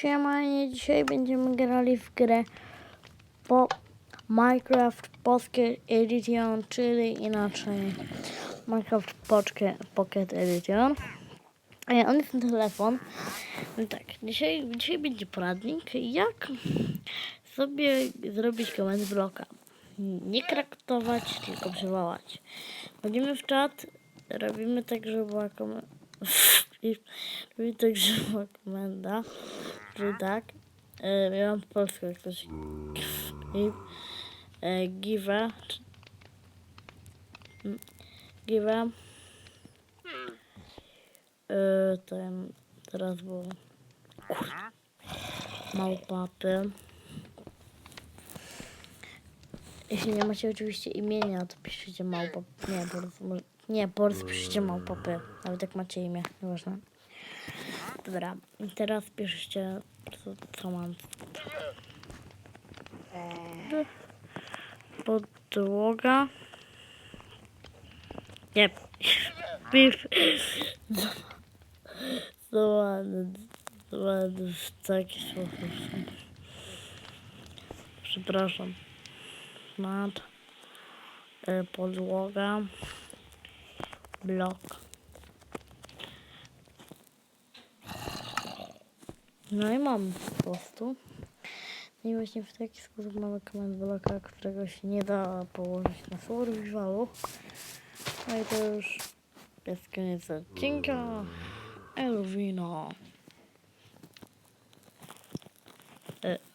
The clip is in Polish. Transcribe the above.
Siemanie, dzisiaj będziemy grali w grę po Minecraft Pocket Edition, czyli inaczej Minecraft Pocket, Edition. E, On jest na telefon. No tak, dzisiaj, dzisiaj będzie poradnik, jak sobie zrobić comment bloka. Nie kraktować, tylko przywołać. Wchodzimy w czat, robimy tak, żeby była. Żeby była komenda. Czyli tak. E, ja mam po polsku jak ktoś. E, m, Give. E, ten, teraz było. Małpapy. Jeśli nie macie oczywiście imienia, to piszecie małpa. Nie, po prostu, może- nie, po prostu piszecie małpapy. Nawet jak macie imię, nieważne. Dobra, i teraz piszecie, co, co mam. Podłoga. Nie. Pisz. To ładne, to ładne, w taki sposób. Przepraszam. Nad. y, Podłoga blok. No i mam po prostu. No i właśnie w taki sposób mamy command bloka, którego się nie da położyć na survivalu. No i to już jest koniec odcinka. Elwino. E.